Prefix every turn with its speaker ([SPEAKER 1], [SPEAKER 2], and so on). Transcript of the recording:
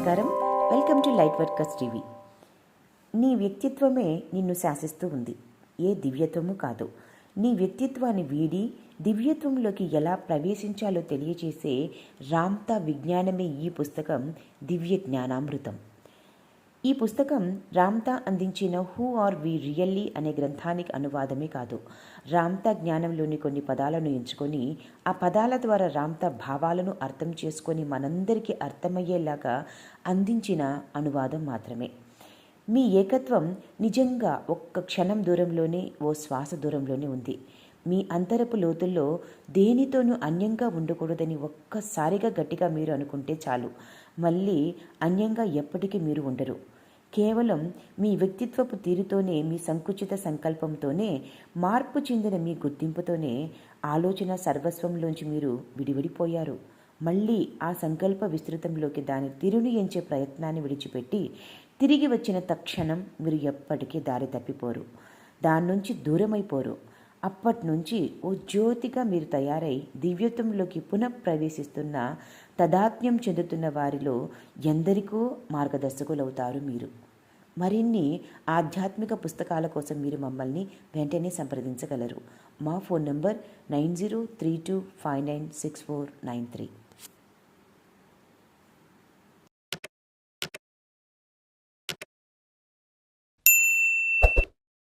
[SPEAKER 1] నమస్కారం. Welcome to light workers TV. నీ వ్యక్తిత్వమే నిన్ను శాసిస్తూ ఉంది. ఏ దివ్యత్వము కాదు. నీ వ్యక్తిత్వాన్ని వీడి దివ్యత్వంలోకి ఎలా ప్రవేశించాలో తెలియచేసే రామ్తా విజ్ఞానమే ఈ పుస్తకం దివ్య జ్ఞానామృతం. ఈ పుస్తకం రామ్తా అందించిన హూ ఆర్ వి రియల్లీ అనే గ్రంథానికి అనువాదమే కాదు. రామ్తా జ్ఞానంలోని కొన్ని పదాలను ఎంచుకొని ఆ పదాల ద్వారా రామ్తా భావాలను అర్థం చేసుకొని మనందరికీ అర్థమయ్యేలాగా అందించిన అనువాదం మాత్రమే. మీ ఏకత్వం నిజంగా ఒక్క క్షణం దూరంలోనే ఓ శ్వాస దూరంలోనే ఉంది. మీ అంతరపు లోతుల్లో దేనితోనూ అన్యంగా ఉండకూడదని ఒక్కసారిగా గట్టిగా మీరు అనుకుంటే చాలు. మళ్ళీ అన్యంగా ఎప్పటికీ మీరు ఉండరు. కేవలం మీ వ్యక్తిత్వపు తీరుతోనే మీ సంకుచిత సంకల్పంతోనే మార్పు చెందిన మీ గుర్తింపుతోనే ఆలోచన సర్వస్వంలోంచి మీరు విడివిడిపోయారు. మళ్ళీ ఆ సంకల్ప విస్తృతంలోకి దాని తిరుని ఎంచే ప్రయత్నాన్ని విడిచిపెట్టి తిరిగి వచ్చిన తక్షణం మీరు ఎప్పటికీ దారి తప్పిపోరు. దాని నుంచి దూరమైపోరు. అప్పటి నుంచి ఓ జ్యోతిగా మీరు తయారై దివ్యత్వంలోకి పునః ప్రవేశిస్తున్న తదాత్మ్యం చెందుతున్న వారిలో ఎందరికో మార్గదర్శకులవుతారు మీరు. మరిన్ని ఆధ్యాత్మిక పుస్తకాల కోసం మీరు మమ్మల్ని వెంటనే సంప్రదించగలరు. మా phone number nine zero three two five nine six four nine three.